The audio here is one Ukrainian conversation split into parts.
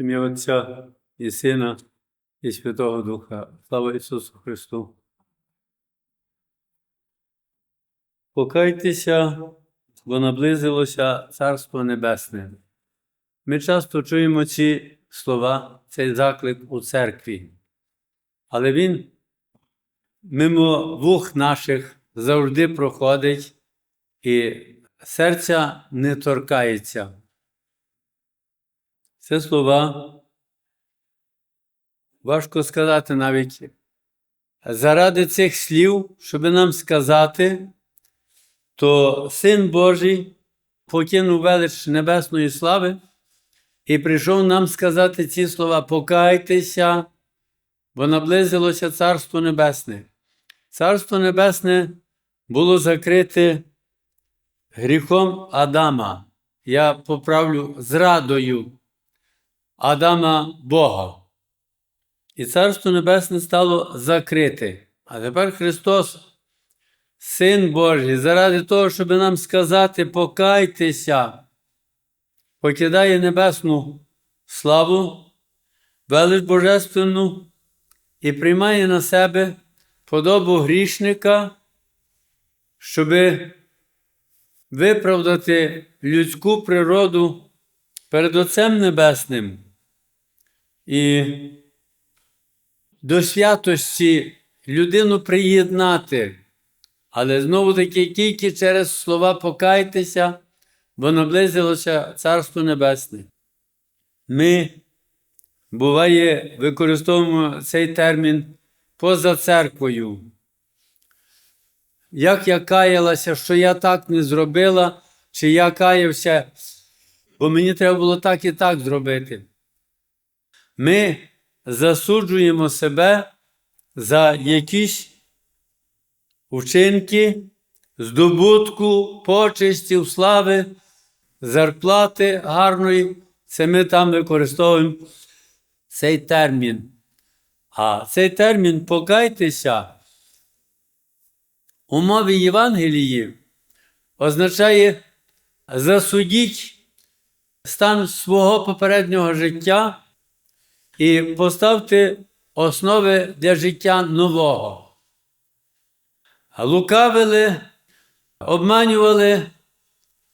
Ім'я Отця і Сина, і Святого Духа. Слава Ісусу Христу. Покайтеся, бо наблизилося Царство Небесне. Ми часто чуємо ці слова, цей заклик у церкві, але він мимо вух наших завжди проходить і серця не торкається. Це слова важко сказати навіть. Заради цих слів, щоб нам сказати, то Син Божий покинув велич Небесної слави і прийшов нам сказати ці слова: покайтеся, бо наблизилося Царство Небесне. Царство Небесне було закрите гріхом Адама. Я поправлю зрадою Адама Бога. І Царство Небесне стало закрите. А тепер Христос, Син Божий, заради того, щоб нам сказати, покайтеся, покидає небесну славу, велич Божественну і приймає на себе подобу грішника, щоби виправдати людську природу перед Отцем Небесним і до святості людину приєднати, але знову таки тільки через слова покайтеся, бо наблизилося Царство Небесне. Ми, буває, використовуємо цей термін поза церквою. Як я каялася, що я так не зробила, чи я каявся, бо мені треба було так і так зробити. Ми засуджуємо себе за якісь вчинки, здобутку, почестів, слави, зарплати гарної. Це ми там використовуємо цей термін. А цей термін покайтеся у мові Євангелії означає засудіть стан свого попереднього життя і поставте основи для життя нового. Лукавили, обманювали,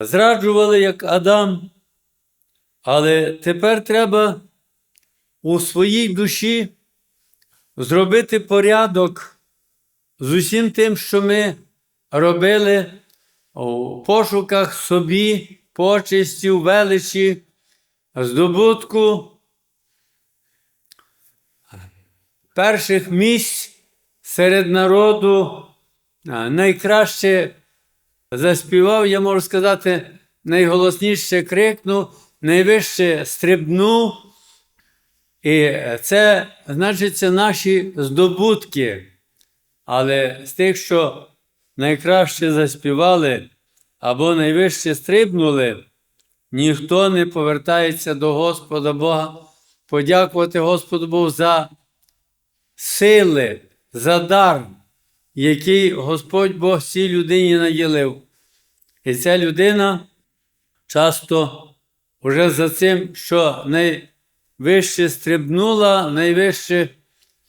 зраджували, як Адам, але тепер треба у своїй душі зробити порядок з усім тим, що ми робили у пошуках собі, почестів, величі, здобутку перших місць серед народу найкраще заспівав, я можу сказати, найголосніше крикнув, найвище стрибнув. І це значиться наші здобутки. Але з тих, що найкраще заспівали або найвище стрибнули, ніхто не повертається до Господа Бога, подякувати Господу Богу за сили, за дар, який Господь Бог цій людині наділив. І ця людина часто вже за цим, що найвище стрибнула, найвище,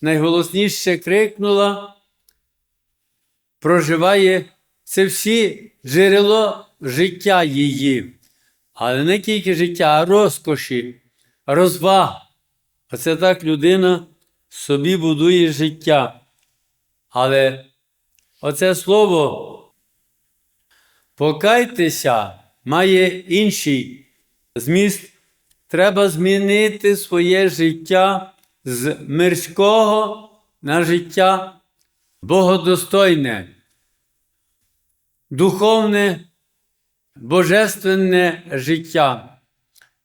найголосніше крикнула, проживає це всі джерело життя її, але не тільки життя, а розкоші, розваг. Оце так людина собі будує життя. Але оце слово покайтеся має інший зміст. Треба змінити своє життя з мирського на життя богодостойне, духовне, божественне життя.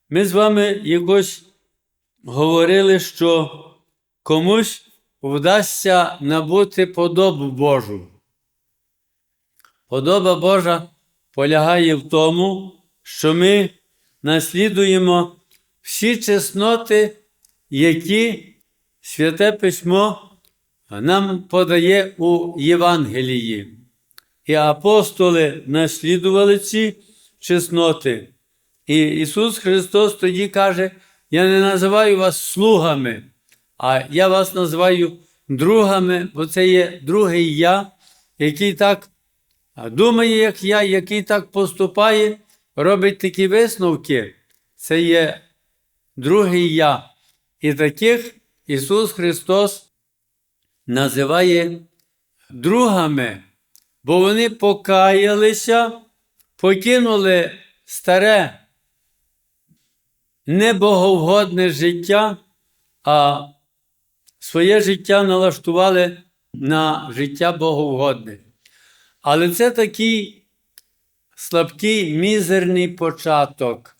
Ми з вами якось говорили, що комусь вдасться набути подобу Божу. Подоба Божа полягає в тому, що ми наслідуємо всі чесноти, які Святе Письмо нам подає у Євангелії. І апостоли наслідували ці чесноти. І Ісус Христос тоді каже: я не називаю вас слугами, а я вас називаю другами, бо це є другий я, який так думає, як я, який так поступає, робить такі висновки. Це є другий я. І таких Ісус Христос називає другами, бо вони покаялися, покинули старе небоговгодне життя, а своє життя налаштували на життя боговгодне. Але це такий слабкий, мізерний початок.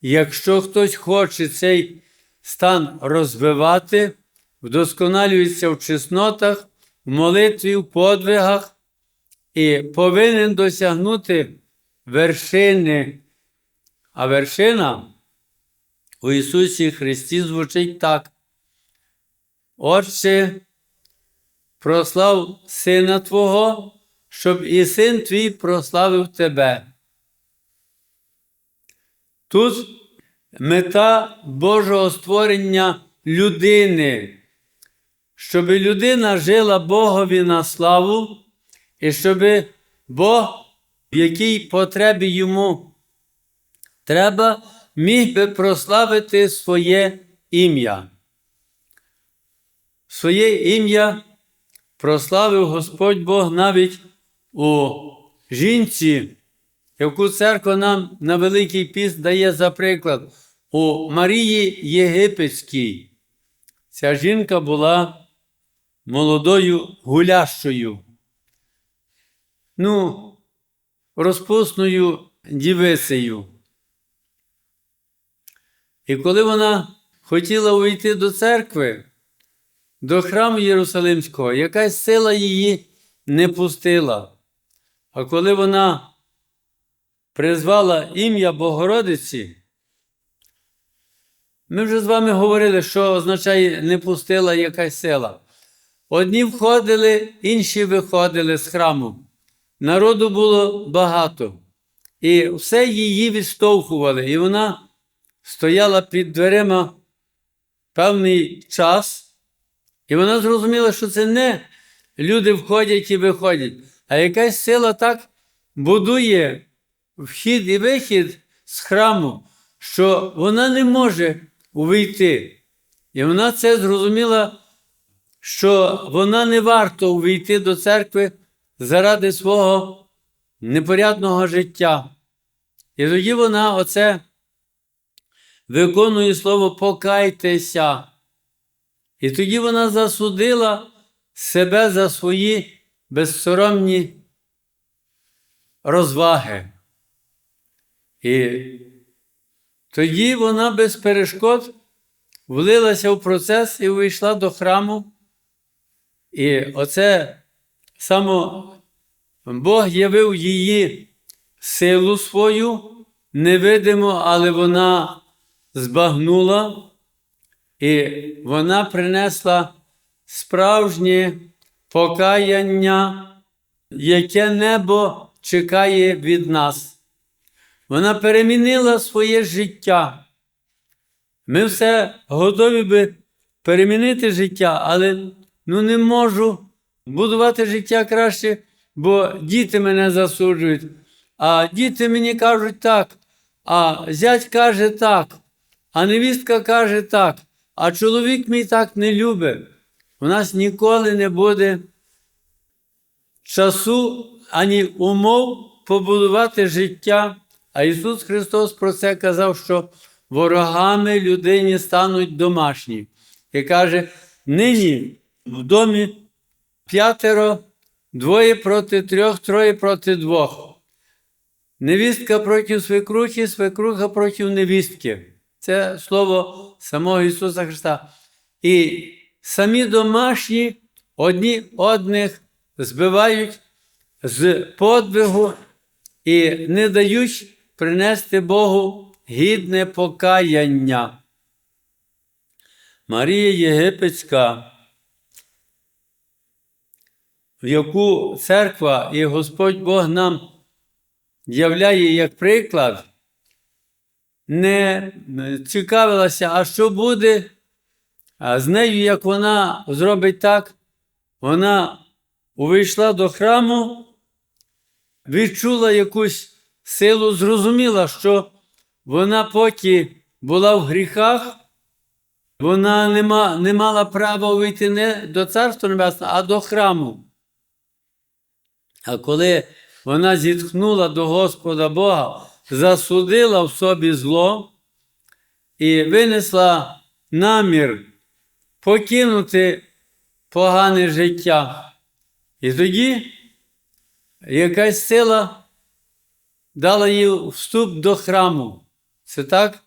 Якщо хтось хоче цей стан розвивати, вдосконалюється в чеснотах, в молитві, в подвигах і повинен досягнути вершини. А вершина у Ісусі Христі звучить так. Отче, прослав Сина Твого, щоб і син твій прославив Тебе. Тут мета Божого створення людини, щоб людина жила Богові на славу, і щоб Бог, в якій потребі йому треба, міг би прославити своє ім'я. Своє ім'я прославив Господь Бог навіть у жінці, яку церква нам на Великий Піст дає за приклад, у Марії Єгипетській. Ця жінка була молодою гулящою, ну, розпусною дівицею. І коли вона хотіла увійти до церкви, до храму Єрусалимського, якась сила її не пустила. А коли вона призвала ім'я Богородиці, ми вже з вами говорили, що означає не пустила якась сила. Одні входили, інші виходили з храму. Народу було багато. І все її відштовхували. І вона стояла під дверима певний час, і вона зрозуміла, що це не люди входять і виходять, а якась сила так будує вхід і вихід з храму, що вона не може увійти. І вона це зрозуміла, що вона не варто увійти до церкви заради свого непорядного життя. І тоді вона оце виконує слово покайтеся. І тоді вона засудила себе за свої безсоромні розваги. І тоді вона без перешкод влилася в процес і увійшла до храму. І оце само Бог явив її силу свою, невидимо, але вона збагнула, і вона принесла справжнє покаяння, яке небо чекає від нас. Вона перемінила своє життя. Ми все готові би перемінити життя, але ну, не можу будувати життя краще, бо діти мене засуджують. А діти мені кажуть так, а зять каже так, а невістка каже так, а чоловік мій так не любить. У нас ніколи не буде часу ані умов побудувати життя. А Ісус Христос про це казав, що ворогами людині стануть домашні. І каже: нині в домі п'ятеро, двоє проти трьох, троє проти двох. Невістка проти свекрухи, свекруха проти невістки. Це слово самого Ісуса Христа. І самі домашні одні одних збивають з подвигу і не дають принести Богу гідне покаяння. Марія Єгипетська, в яку церква і Господь Бог нам являє як приклад, не цікавилася, а що буде з нею, як вона зробить так, вона увійшла до храму, відчула якусь силу, зрозуміла, що вона поки була в гріхах, вона не, ма, не мала права вийти не до Царства Небесного, а до храму. А коли вона зітхнула до Господа Бога, засудила в собі зло і винесла намір покинути погане життя. І тоді якась сила дала їй вступ до храму. Це так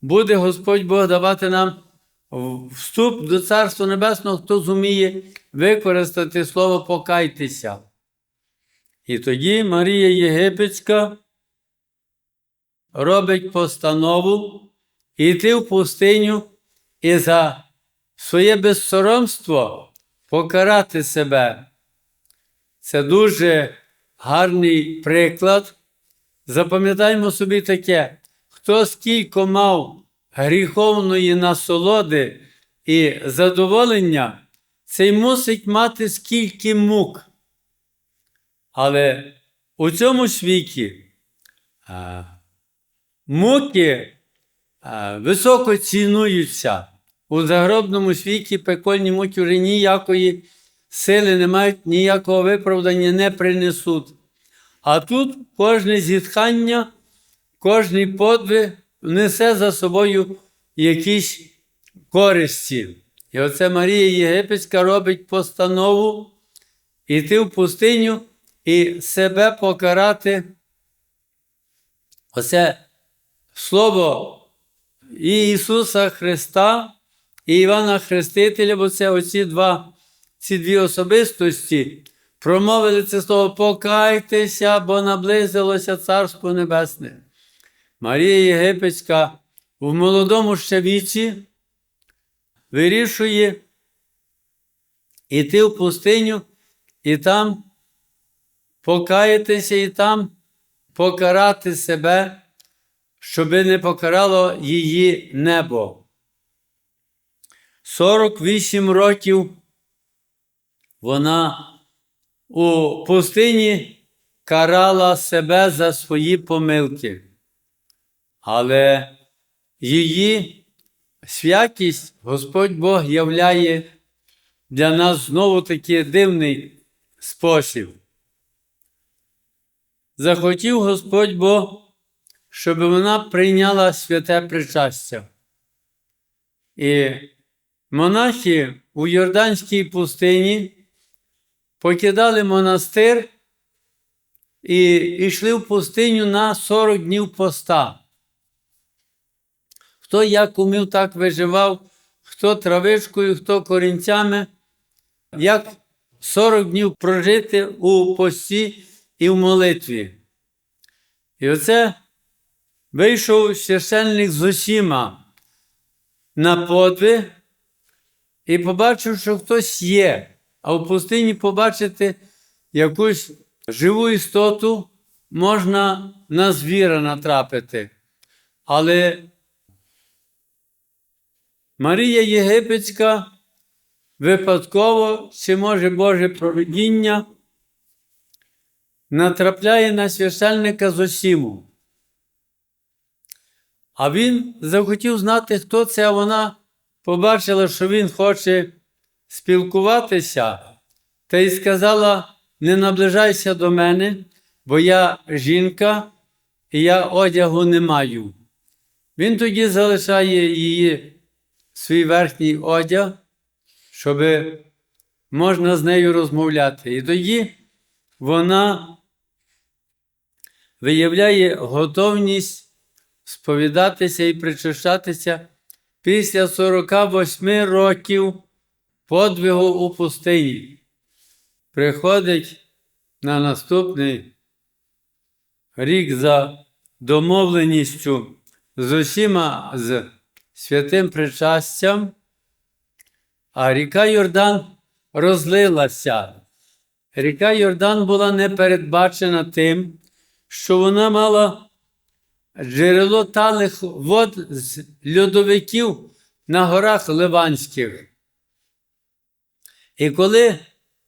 буде Господь Бог давати нам вступ до Царства Небесного, хто зуміє використати слово покайтеся. І тоді Марія Єгипетська робить постанову йти в пустиню і за своє безсоромство покарати себе. Це дуже гарний приклад. Запам'ятаймо собі таке, хто скільки мав гріховної насолоди і задоволення, цей мусить мати скільки мук. Але у цьому світі муки високо цінуються. У загробному світі пекольні муки вже ніякої сили не мають, ніякого виправдання не принесуть. А тут кожне зітхання, кожний подвиг несе за собою якісь користі. І оце Марія Єгипетська робить постанову йти в пустиню і себе покарати. Оце слово і Ісуса Христа і Івана Хрестителя, бо це оці два, ці дві особистості промовили це слово покайтеся, бо наблизилося Царство Небесне. Марія Єгипетська в молодому ще віці вирішує йти в пустиню і там покаятися і там покарати себе, щоби не покарало її небо. 48 років вона у пустині карала себе за свої помилки, але її святість Господь Бог являє для нас знову таки дивний спосіб. Захотів Господь Бог, щоб вона прийняла святе причастя. І монахи у Йорданській пустині покидали монастир і йшли в пустиню на 40 днів поста. Хто як умів, так виживав, хто травичкою, хто корінцями, як 40 днів прожити у пості і в молитві. І оце вийшов священник з усіма на подвиг і побачив, що хтось є, а в пустині побачити якусь живу істоту можна на звіра натрапити. Але Марія Єгипетська випадково, чи може Боже провидіння, натрапляє на священника з Зосіму. А він захотів знати, хто це, а вона побачила, що він хоче спілкуватися, та й сказала: не наближайся до мене, бо я жінка і я одягу не маю. Він тоді залишає її свій верхній одяг, щоб можна з нею розмовляти. І тоді вона виявляє готовність сповідатися і причащатися після 48 років подвигу у пустині. Приходить на наступний рік за домовленістю з усіма з святим причастям, а ріка Йордан розлилася. Ріка Йордан була не передбачена тим, що вона мала джерело талих вод з льодовиків на горах Ливанських. І коли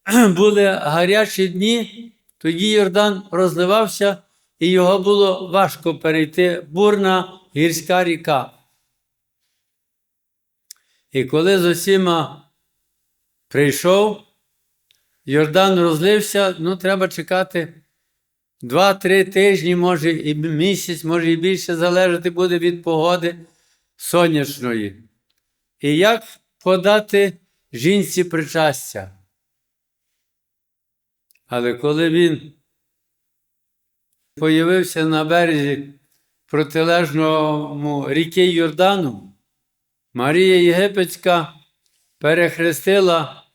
були гарячі дні, тоді Йордан розливався, і його було важко перейти бурна гірська ріка. І коли з усіма прийшов, Йордан розлився, ну, треба чекати два-три тижні, може і місяць, може і більше залежати буде від погоди сонячної. І як подати жінці причастя? Але коли він появився на березі протилежному ріки Йордану, Марія Єгипетська перехрестила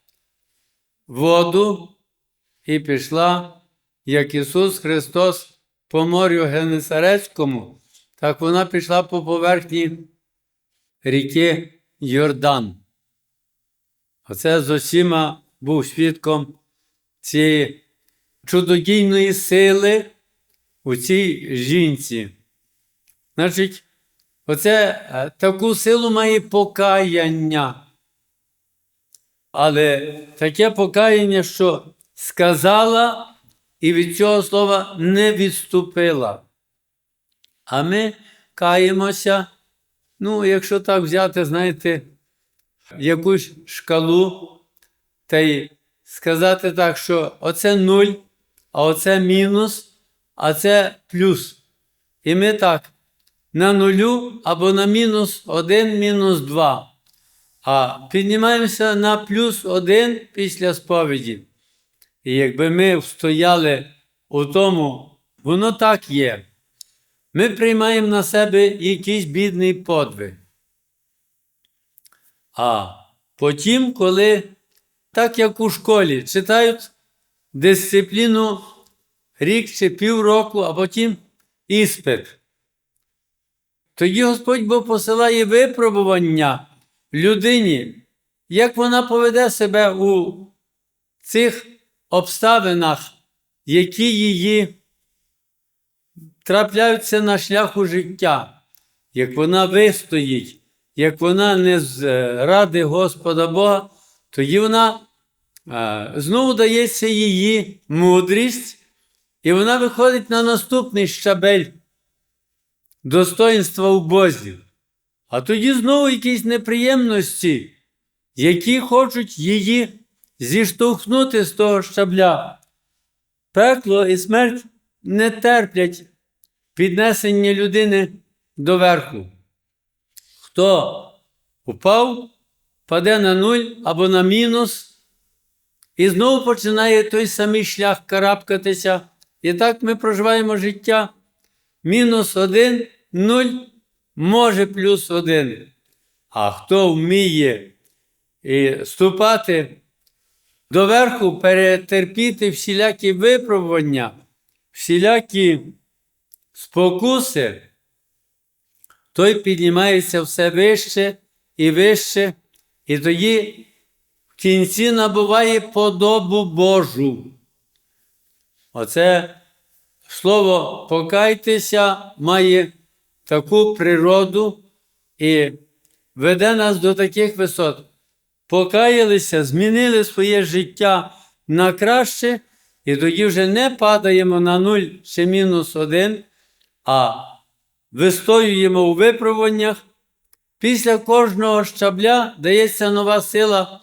воду і пішла, як Ісус Христос по морю Генесарецькому, так вона пішла по поверхні ріки Йордан. Оце з усіма був свідком цієї чудодійної сили у цій жінці. Значить, оце е, таку силу має покаяння. Але таке покаяння, що сказала і від цього слова не відступила. А ми каємося, ну, якщо так взяти, знаєте, якусь шкалу, та й сказати так, що оце нуль, а оце мінус, а це плюс. І ми так на нулю або на мінус один, мінус два. А піднімаємося на плюс один після сповіді. І якби ми встояли у тому, воно так є. Ми приймаємо на себе якийсь бідний подвиг. А потім, коли, так як у школі, читають дисципліну рік чи півроку, а потім іспит. Тоді Господь Бог посилає випробування людині, як вона поведе себе у цих обставинах, які її трапляються на шляху життя, як вона вистоїть, як вона не зради Господа Бога, тоді вона знову дається її мудрість, і вона виходить на наступний щабель достоинства у Бозі. А тоді знову якісь неприємності, які хочуть її зіштовхнути з того щабля. Пекло і смерть не терплять піднесення людини до верху. Хто упав, паде на нуль або на мінус, і знову починає той самий шлях карабкатися. І так ми проживаємо життя. Мінус один, нуль, може плюс один. А хто вміє і ступати доверху, перетерпіти всілякі випробування, всілякі спокуси, той піднімається все вище і вище, і тоді в кінці набуває подобу Божу. Оце слово покайтеся має таку природу і веде нас до таких висот. Покаялися, змінили своє життя на краще, і тоді вже не падаємо на нуль чи мінус один, а вистоюємо у випробуваннях. Після кожного щабля дається нова сила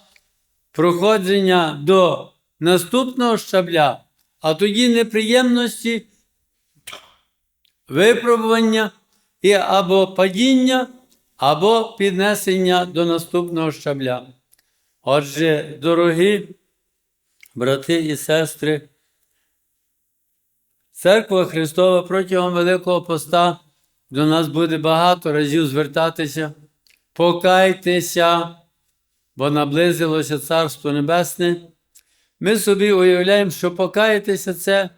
проходження до наступного щабля, а тоді неприємності, випробування і або падіння, або піднесення до наступного щабля. Отже, дорогі брати і сестри, Церква Христова протягом Великого Поста до нас буде багато разів звертатися, покайтеся, бо наблизилося Царство Небесне. Ми собі уявляємо, що покаятися це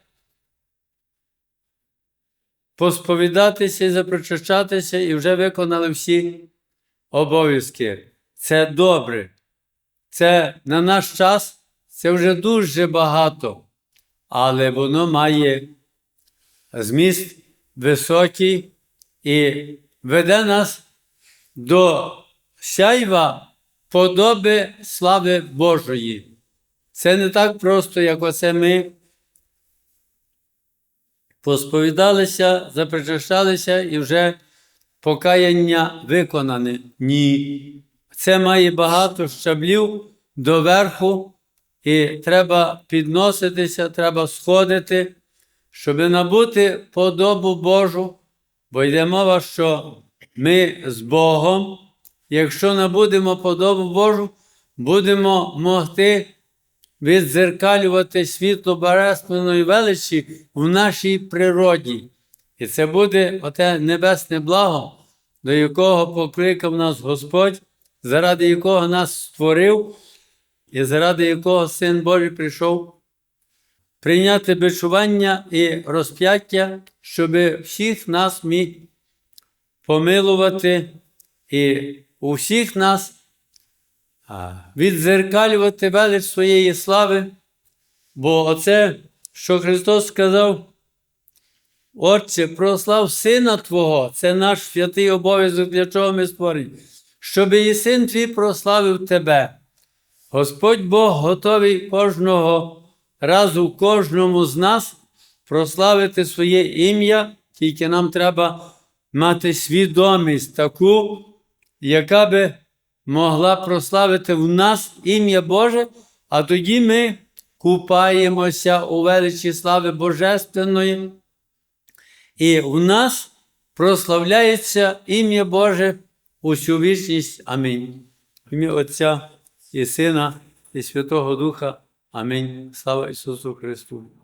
посповідатися і запрочищатися, і вже виконали всі обов'язки. Це добре. Це на наш час це вже дуже багато, але воно має зміст високий і веде нас до сяйва подоби слави Божої. Це не так просто, як оце ми посповідалися, запричащалися і вже покаяння виконане. Ні. Це має багато щаблів до верху, і треба підноситися, треба сходити, щоб набути подобу Божу, бо йде мова, що ми з Богом, якщо набудемо подобу Божу, будемо могти віддзеркалювати світло божественної величі в нашій природі. І це буде оте небесне благо, до якого покликав нас Господь, заради якого нас створив, і заради якого Син Божий прийшов прийняти бичування і розп'яття, щоб всіх нас міг помилувати і у всіх нас відзеркалювати велич своєї слави. Бо оце, що Христос сказав, Отче, прослав Сина Твого, це наш святий обов'язок, для чого ми створені, щоб і син твій прославив тебе. Господь Бог готовий кожного разу, кожному з нас прославити своє ім'я, тільки нам треба мати свідомість таку, яка би могла прославити в нас ім'я Боже, а тоді ми купаємося у величі слави Божественної. І в нас прославляється ім'я Боже усю вічність. Амінь. В ім'я Отця і Сина, і Святого Духа. Амінь. Слава Ісусу Христу!